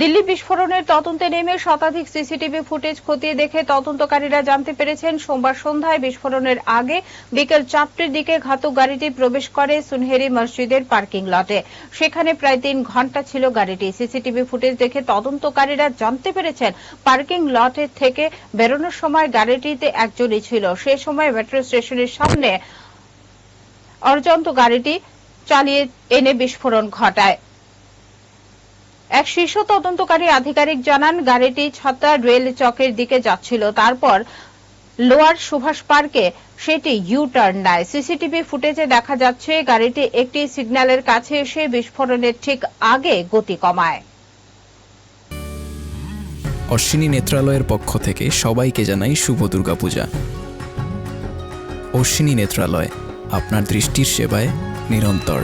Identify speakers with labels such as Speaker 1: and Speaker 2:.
Speaker 1: দিল্লি বিস্ফোরণের তদন্তে নেমে শতাধিক সিসিটিভি ফুটেজ খতিয়ে দেখে তদন্তকারীরা জানতে পেরেছেন, সোমবার সন্ধ্যায় বিস্ফোরণের আগে বিকেল চারটির দিকে ঘাতক গাড়িটি প্রবেশ করে সুনহেরি মসজিদের পার্কিং লটে। সেখানে প্রায় তিন ঘণ্টা ছিল গাড়িটি। সিসিটিভি ফুটেজ দেখে তদন্তকারীরা জানতে পেরেছেন, পার্কিং লটের থেকে বেরোনোর সময় গাড়িটিতে একজনই ছিল। সে সময় মেট্রো স্টেশনের সামনে অর্জন্ত গাড়িটি চালিয়ে এনে বিস্ফোরণ ঘটায়। এক শীর্ষ তদন্তকারী আধিকারিক জানান, গাড়িটি ছাতা রেল চকের দিকে যাচ্ছিল। তারপর লোয়ার সুভাষ পার্কে সেটি ইউ টার্ন নেয়। সিসিটিভি ফুটেজে দেখা যাচ্ছে, গাড়িটি একটি সিগন্যালের কাছে এসে বিস্ফোরণের ঠিক আগে গতি কমায়।
Speaker 2: অশ্বিনী নেত্রালয়ের পক্ষ থেকে সবাইকে জানাই শুভ দুর্গাপূজা। অশ্বিনী নেত্রালয়, আপনার দৃষ্টির সেবায় নিরন্তর।